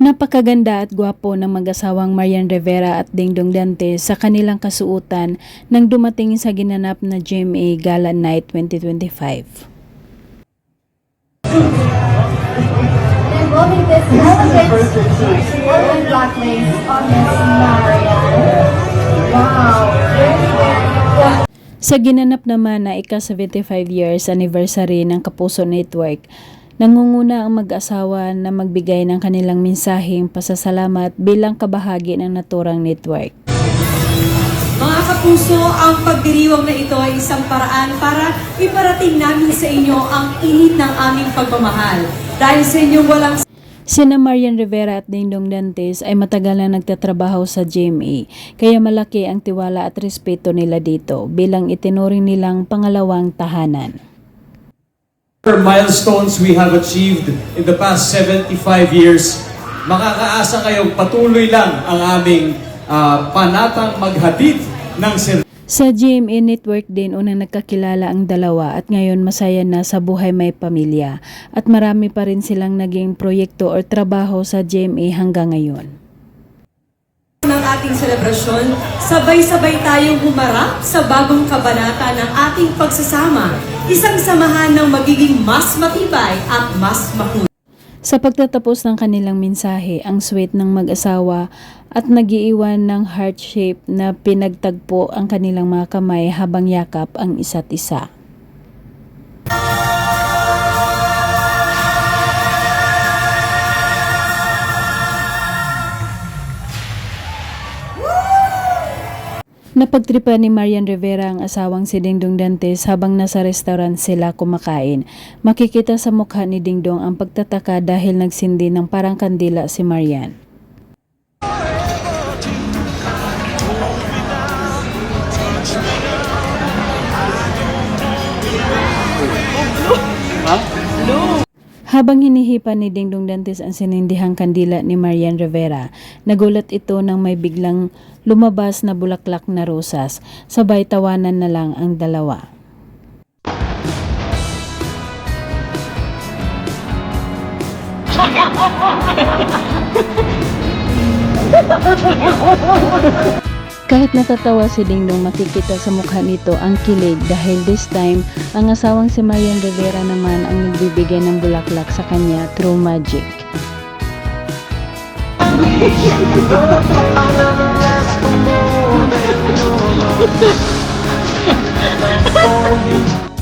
Napakaganda at gwapo ng mag-asawang Marian Rivera at Dingdong Dante sa kanilang kasuotan nang dumating sa ginanap na GMA Gala Night 2025. And weaving this elegant woven black lace on Miss Marian. Wow, very, very Sa ginanap naman na ika-75 years anniversary ng Kapuso Network, nangunguna ang mag-asawa na magbigay ng kanilang mensaheng pasasalamat bilang kabahagi ng naturang network. Mga kapuso, ang pagdiriwang na ito ay isang paraan para iparating namin sa inyo ang init ng aming pagmamahal. Dahil sa inyong walang Sina Marian Rivera at Dingdong Dantes ay matagal na nagtatrabaho sa GMA, kaya malaki ang tiwala at respeto nila dito bilang itinuring nilang pangalawang tahanan. Milestones we have achieved in the past 75 years, makakaasa kayong patuloy lang ang aming ah, panatang maghatid ng serbisyo Sa GMA Network din unang nagkakilala ang dalawa at ngayon masaya na sa buhay may pamilya at marami pa rin silang naging proyekto or trabaho sa GMA hanggang ngayon. Ng ating selebrasyon, sabay-sabay tayong humarap sa bagong kabanata ng ating pagsasama. Isang samahan ng magiging mas matibay at mas mahusay. Sa pagtatapos ng kanilang mensahe, ang sweet ng mag-asawa at nagiiwan ng heart shape na pinagtagpo ang kanilang mga kamay habang yakap ang isa't isa. Napagtripan ni Marian Rivera ang asawang si Dingdong Dantes habang nasa restaurant sila kumakain. Makikita sa mukha ni Dingdong ang pagtataka dahil nagsindi ng parang kandila si Marian. Habang hinihipan ni Dingdong Dantes ang sinindihang kandila ni Marian Rivera, nagulat ito nang may biglang lumabas na bulaklak na rosas, sabay tawanan na lang ang dalawa. Kahit natatawa si Dingdong makikita sa mukha nito ang kilig dahil this time, ang asawang si Marian Rivera naman ang nagbibigay ng bulaklak sa kanya through magic.